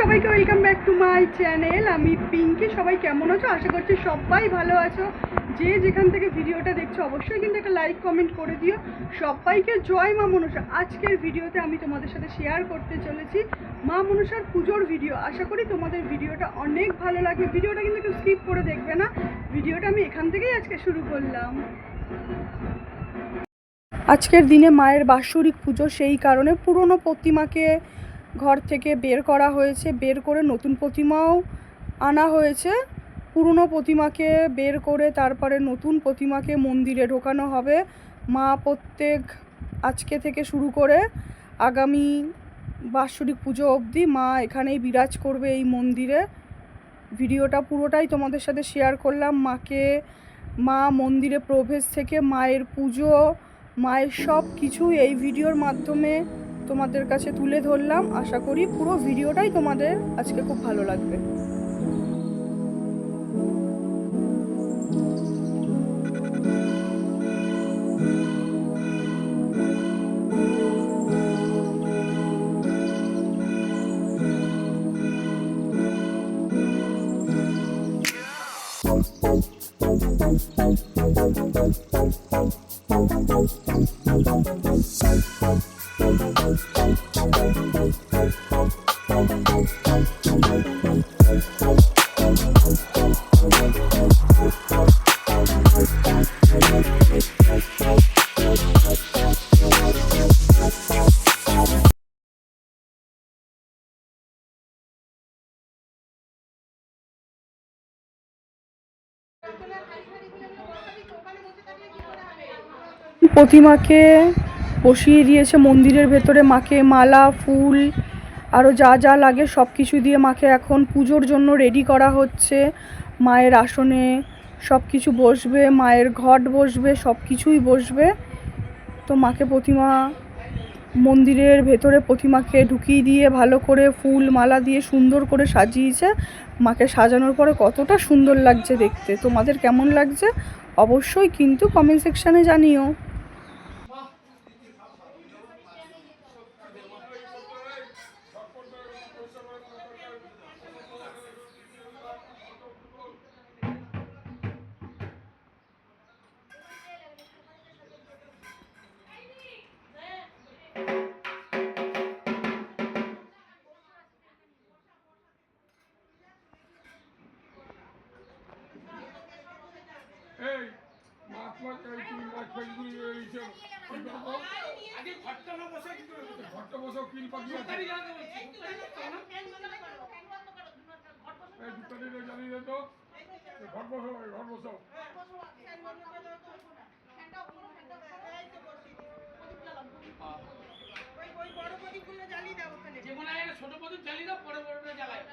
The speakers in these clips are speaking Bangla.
সবাইকে welcome back to my channel আমি পিঙ্কি, সবাই কেমন আছো? আশা করছি সবাই ভালো আছো। যে যেখান থেকে ভিডিওটা দেখছ, অবশ্যই কিন্তু একটা লাইক কমেন্ট করে দিও। সবাইকে জয় মা মনসা। আজকের ভিডিওতে আমি তোমাদের সাথে শেয়ার করতে চলেছি মা মনসার পুজোর ভিডিও আশা করি তোমাদের ভিডিওটা অনেক ভালো লাগে ভিডিওটা কিন্তু কেউ স্কিপ করে দেখবে না। ভিডিওটা আমি এখান থেকেই আজকে শুরু করলাম। আজকের দিনে মায়ের বাৎসরিক পুজো, সেই কারণে পুরনো প্রতিমাকে ঘর থেকে বের করা হয়েছে, বের করে নতুন প্রতিমাও আনা হয়েছে। পুরনো প্রতিমাকে বের করে তারপরে নতুন প্রতিমাকে মন্দিরে ঢোকানো হবে। মা প্রত্যেক আজকে থেকে শুরু করে আগামী বাৎসরিক পুজো অবধি মা এখানেই বিরাজ করবে এই মন্দিরে। ভিডিওটা পুরোটাই তোমাদের সাথে শেয়ার করলাম। মাকে, মা মন্দিরে প্রবেশ থেকে মায়ের পুজো, মায়ের সব কিছু এই ভিডিওর মাধ্যমে তোমাদের কাছে তুলে ধরলাম। আশা করি পুরো ভিডিওটাই তোমাদের আজকে খুব ভালো লাগবে। প্রতিমাকে বসিয়ে দিয়েছে মন্দিরের ভেতরে। মাকে মালা, ফুল আরও যা যা লাগে সব কিছু দিয়ে মাকে এখন পুজোর জন্য রেডি করা হচ্ছে। মায়ের আসনে সব কিছু বসবে, মায়ের ঘট বসবে সব কিছুই বসবে। তো মাকে প্রতিমা মন্দিরের ভেতরে প্রতিমাকে ঢুকিয়ে দিয়ে ভালো করে ফুল মালা দিয়ে সুন্দর করে সাজিয়েছে। মাকে সাজানোর পরে কতটা সুন্দর লাগছে দেখতে। তোমাদের কেমন লাগছে? অবশ্যই কিন্তু কমেন্ট সেকশানে জানিও। ঘর বসো আগে ছোট প্রদীপ জ্বালিয়ে দাও পরে বড়টা জ্বালায়।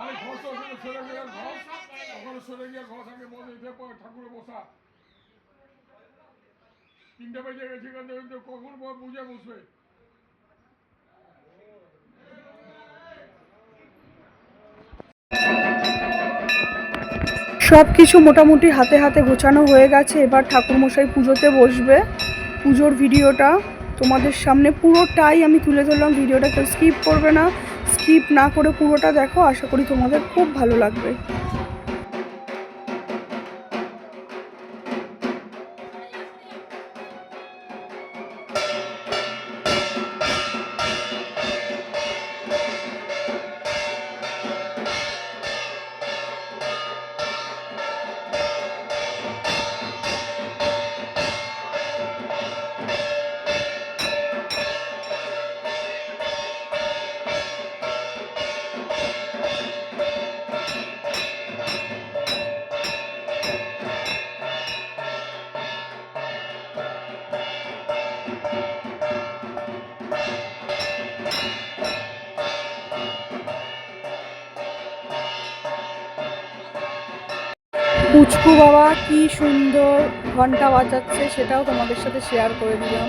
আরে ঘষ ওখানে সরে গিয়ে ঘষ ওখানে সরে গিয়ে ঘষ আগে বসে উঠে পরে ঠাকুরে বসা। তিনটে বেজে গেছে এখান থেকে তো কখন বুঝে বসবে? সব কিছু মোটামুটি হাতে হাতে গোছানো হয়ে গেছে, এবার ঠাকুরমশাই পুজোতে বসবে। পুজোর ভিডিওটা তোমাদের সামনে পুরোটাই আমি তুলে ধরলাম, ভিডিওটা কেউ স্কিপ করবে না। স্কিপ না করে পুরোটা দেখো আশা করি তোমাদের খুব ভালো লাগবে। পুচকু বাবা কি সুন্দর ঘণ্টা বাজাচ্ছে সেটাও তোমাদের সাথে শেয়ার করে দিলাম।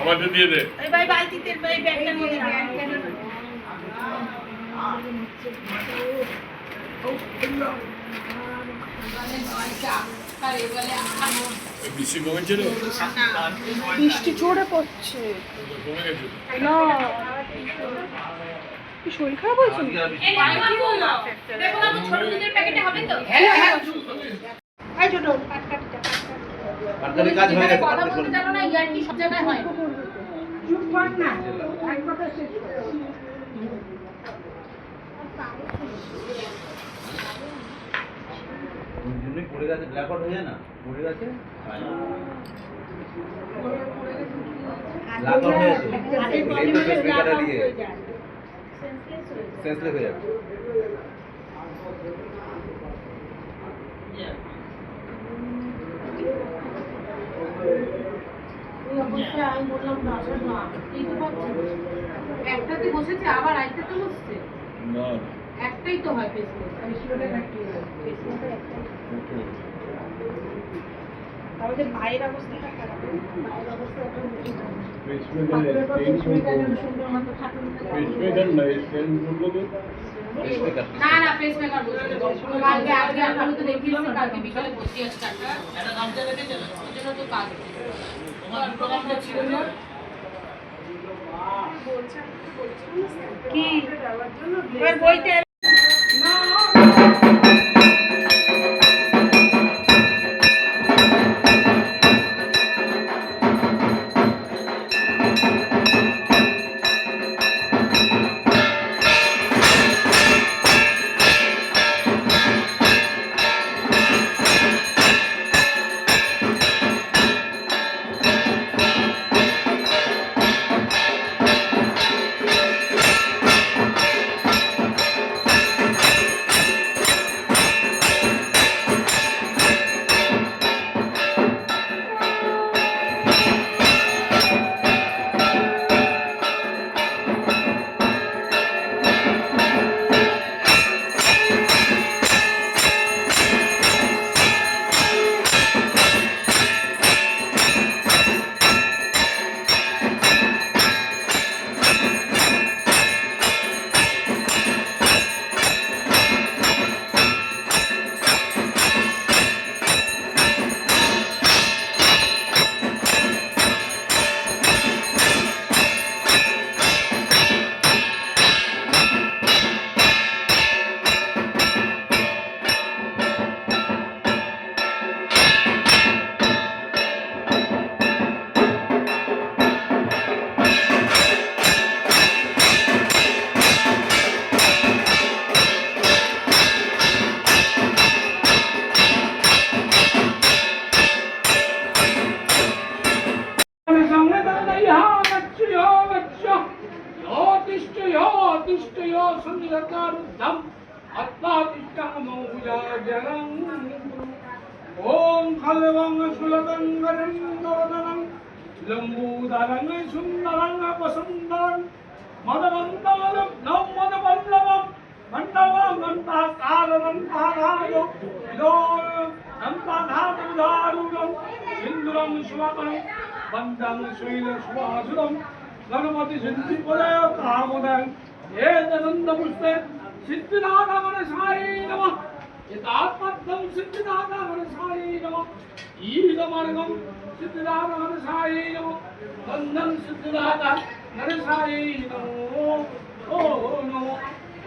আমাদের দিয়ে দে। ভাই বালতিতে এই ব্যাগটার মধ্যে বৃষ্টি জোরে পড়ছে। না। শরীর খারাপ হয়েছে? দেখো ছোট প্যাকেটে হবে তো? এই ছোট। পাটকারি কাজ হয়ে গেছে কথা বলতে জানো না ইয়ারকি সব জায়গায় হয় চুপ কর না এক কথা শেষ কর। ওই জন্যই পড়ে গেছে ব্ল্যাক আউট হয়ে যায় না? পড়ে গেছে? ব্ল্যাক আউট হয়ে গেছে। হাতের এই problem তো হলে পেসমেকারটা black out দিয়ে সেন্সলেস হয়ে যাবে। ওই আমি বললাম না না এই তো পাচ্ছে একটাতে বসেছে আবার আরেকটাতে বসছে? না। একটাই তো হয় ফেসবুক আমি শিরোটা কাটি আমাদের মায়ের অবস্থাটা খারাপ মায়ের অবস্থা একটা বেশি খারাপ। পেসমেকার সুন্দর মতো খাটুন পেসমেকার না স্টেন বলব তো পেসমেকার না না পেসমেকার বসে কালকে আজকে আমি তো দেখিয়েছি কালকে বিকালে বসে ওই জন্য তো কাজ হচ্ছে। তোমার প্রোগ্রামটা ছিল না? কি বইতে अत्तातिष्ठामौजाजनम् ॐ खल्वं सुलतं गरन्दवदनं लम्बूदरं सुन्दरं वसुन्दरं मदवन्दलं नौ मदवल्लभं मण्डवं मन्ताकारमन्तारायो यो नन्ताधातुदारुणं सिन्दुरं सुवनं वन्दं शैलसुवासुरं गणपति सिद्धिपदय कामदं हे नन्दपुष्पे சித்திநாதவன சாயி நம எதாத்மத்தம் சித்திநாதவன சாயி நம ஈதமார்க்கம் சித்திநாதவன சாயி நம தந்தம் சித்திநாத நரசாயி நமோ ஓ நமோ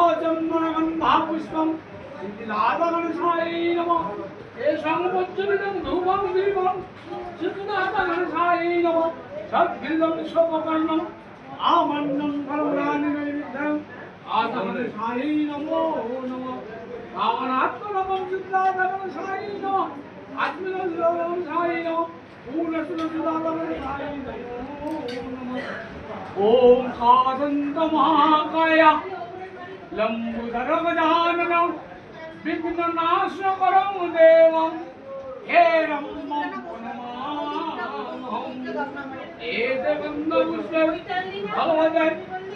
ஆஜம்மனவன் மகாபுஷ்பம் சித்திநாதவன சாயி நமோ ஏஷாம் வஜ்ரிதம் தூபம் தீபம் சித்திநாதவன சாயி நமோ சத்கிருதம் ஸ்வபகர்ணம் ஆமன்னம் பரவராணி நைவேத்யம் सिद्धादमन साई नमः आत्मनम साई नमः पूर्णसुरसुदादमन साई नमो नमः ओम कादंत महाकाय लंबुधरगजाननं विघ्ननाशकरं देवं हे रम्मं प्रणमामहम् एतगन्धपुष्पं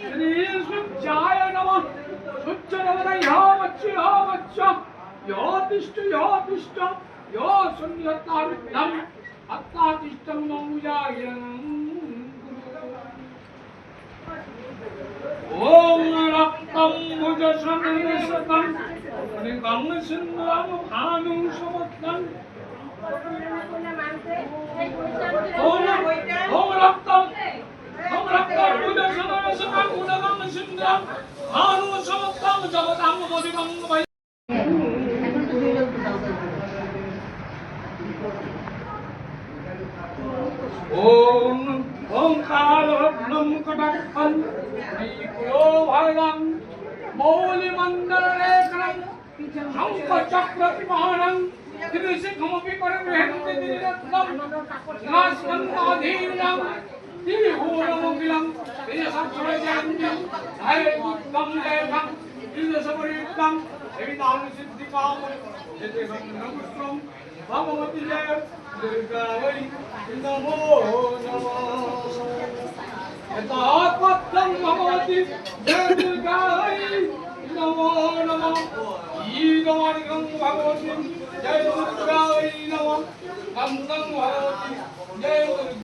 भगवते श्रीसुच्चाय नमः सुच्चनवदय वच्च वच्च यो तिष्ठ यो तिष्ठ यो शून्यताविद्धम् अत्तातिष्ठं मौजायनम् ॐ रक्तं भुजसंनिशतं निगं सिन्धं भानुं समस्तम् ॐ ॐ रक्तं সংগ্রাম ভানু সংগ্রাম জগৎ আম বলিবঙ্গ ভাই ওম ওঙ্কার ব্রহ্ম কটাক্ষণ নৈকুলো তিনি হোমঙ্গিলাম তিনি সর্বজয়ান্তি হায় উত্তম দেবম বিদেশপরিত্তম এই নাম সিদ্ধি কাম যেতে নমস্কম ভগবতি জয় দুর্গাবৈ নমো। নমঃ এতাপত্তম ভগবতি জয় দুর্গাবৈ নমো। নমঃ ஈரமானிகம் பகவதி ஜெய துர்காவை நம கந்தம் பகவதி ஜெய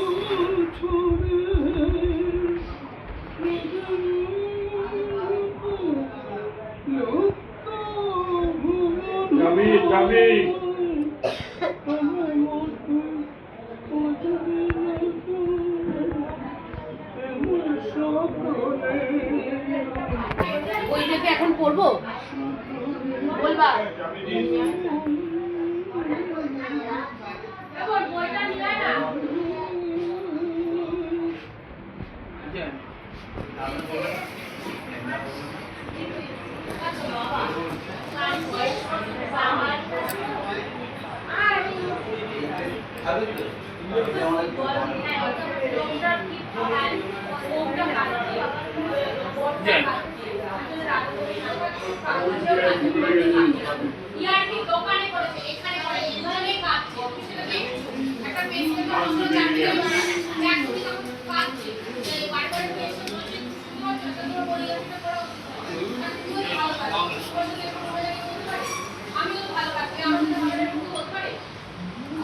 তুমিও তো? ভালো করি আমার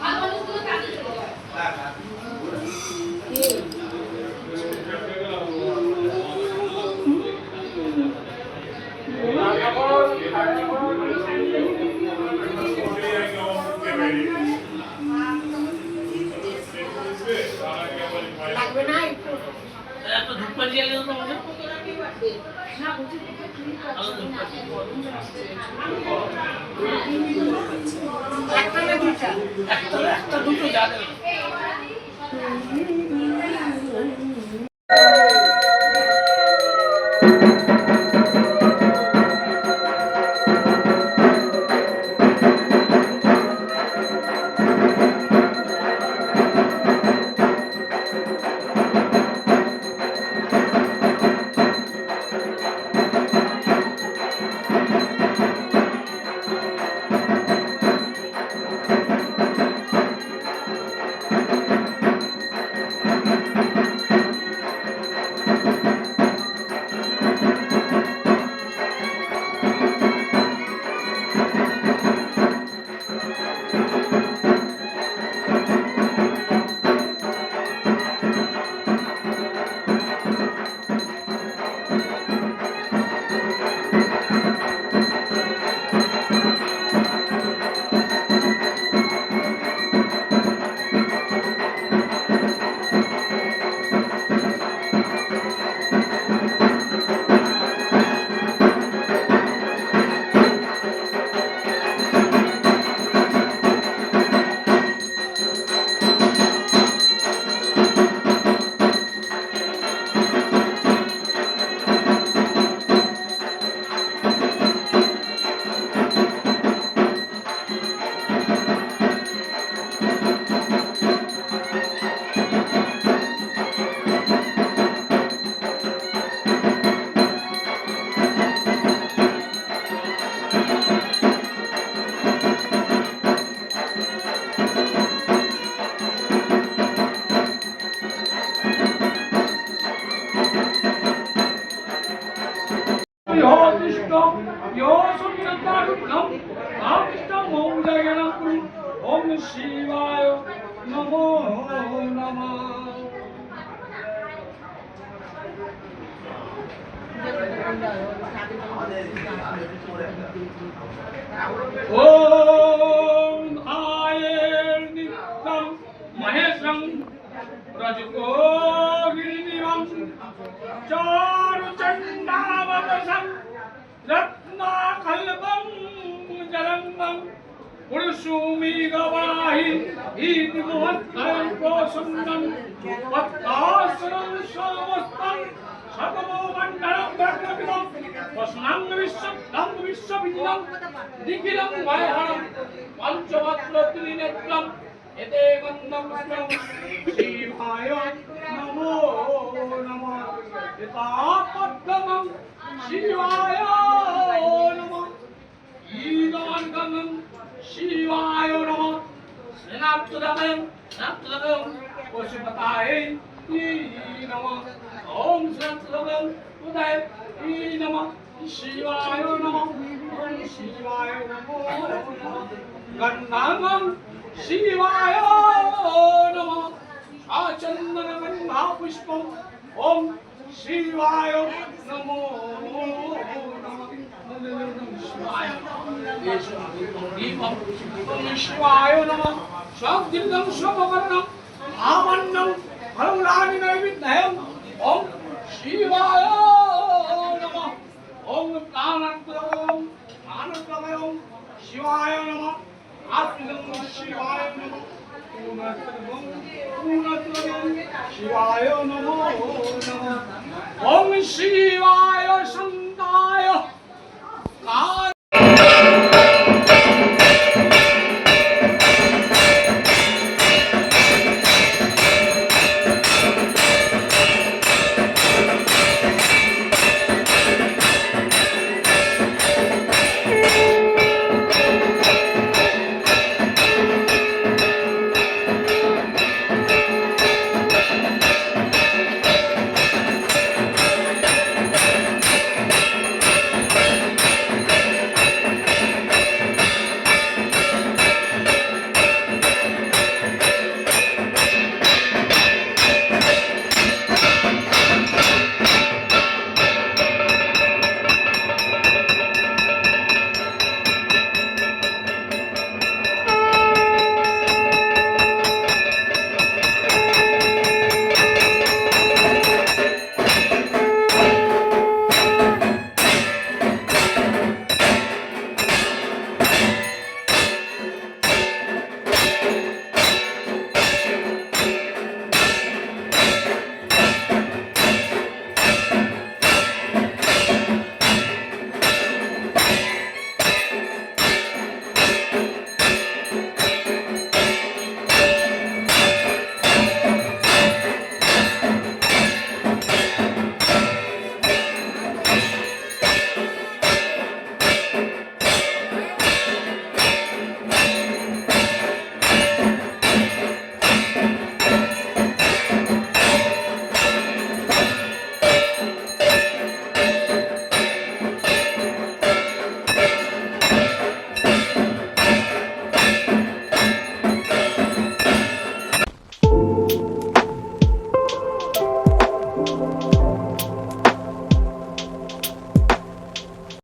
ভালো মানুষগুলো কাজে চলে যায়। ॐ आयर्नित्यं महेशं रजकोगिरिनिवं चारुचण्डावदशं रत्नाकल्पं जलङ्गं पुरुषुमिगवाहि इति महत्तरं प्रसन्नं पद्मासनं বসনাং বিশ্বং বিশ্ববিদ্যাং দিগিরং ভয়হরং পঞ্চবত্র ত্রিনেত্রং এতে গন্ধম শিবায় নমো নমঃ এটা পদ্মম শিবায় নমঃ ঈদান গন্ধম শিবায় নমঃ স্নাপ্তদম স্নাপ্তদম পশুপতায় নমঃ पशुपताय नमः ॐ स्नाप्तदमयं उदय नमः शिवाय नमः ॐ शिवाय नमो नमः गन्धाङ्गं शिवाय नमः आचन्दनगन्धापुष्पम् ॐ शिवाय नमो नमः शिवाय दीपं ॐ शिवाय नमः स्वदीर्घं स्वभवर्णम् आमन्नं फलमुलानि नैवेद्यम् ওম শিবায় নম। ওম প্রাণান্তম আনন্দময় শিবায় নম। আত্মজম শিবায় নম। শিবায় নমো। নম ওম শিবায় সন্তায়। কাল